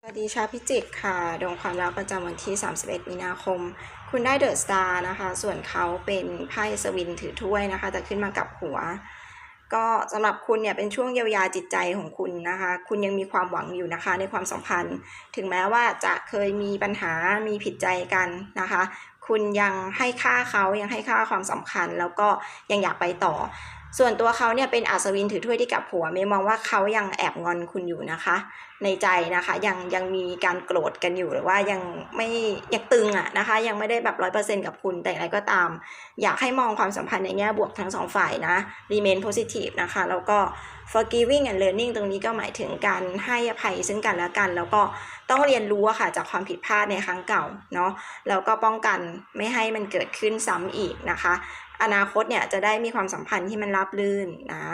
สวัสดีชาพิจิกค่ะดวงความรักประจำวันที่ 31 มีนาคม คุณได้เดอะสตาร์นะคะ ส่วนเขาเป็นไพ่สวินถือถ้วยนะคะแต่ขึ้นมากับหัว ก็สำหรับคุณเนี่ยเป็นช่วงเยียวยาจิตใจของคุณนะคะ คุณยังมีความหวังอยู่นะคะในความสัมพันธ์ ถึงแม้ว่าจะเคยมีปัญหามีผิดใจกันนะคะ คุณยังให้ค่าเขายังให้ค่าความสำคัญ แล้วก็ยังอยากไปต่อ ส่วนตัวเขาเนี่ยเป็นอัศวินถือถ้วยที่กับหัวเมย์มองว่าเขายังแอบงอนคุณอยู่นะคะ ในใจนะคะยังยังมีการโกรธกันอยู่หรือว่ายังไม่ยังตึงอะนะคะ ยังไม่ได้แบบร้อยเปอร์เซ็นกับคุณแต่อย่างไรก็ตาม อยากให้มองความสัมพันธ์ในแง่บวกทั้งสองฝ่ายนะ remain positive นะคะ แล้วก็ forgiving and learning ตรงนี้ก็หมายถึงการให้อภัยซึ่งกันและกัน แล้วก็ต้องเรียนรู้อะค่ะจากความผิดพลาดในครั้งเก่าเนาะแล้วก็ป้องกันไม่ให้มันเกิดขึ้นซ้ำอีกนะคะ อนาคตเนี่ยจะได้มีความสัมพันธ์ที่มันราบรื่นนะ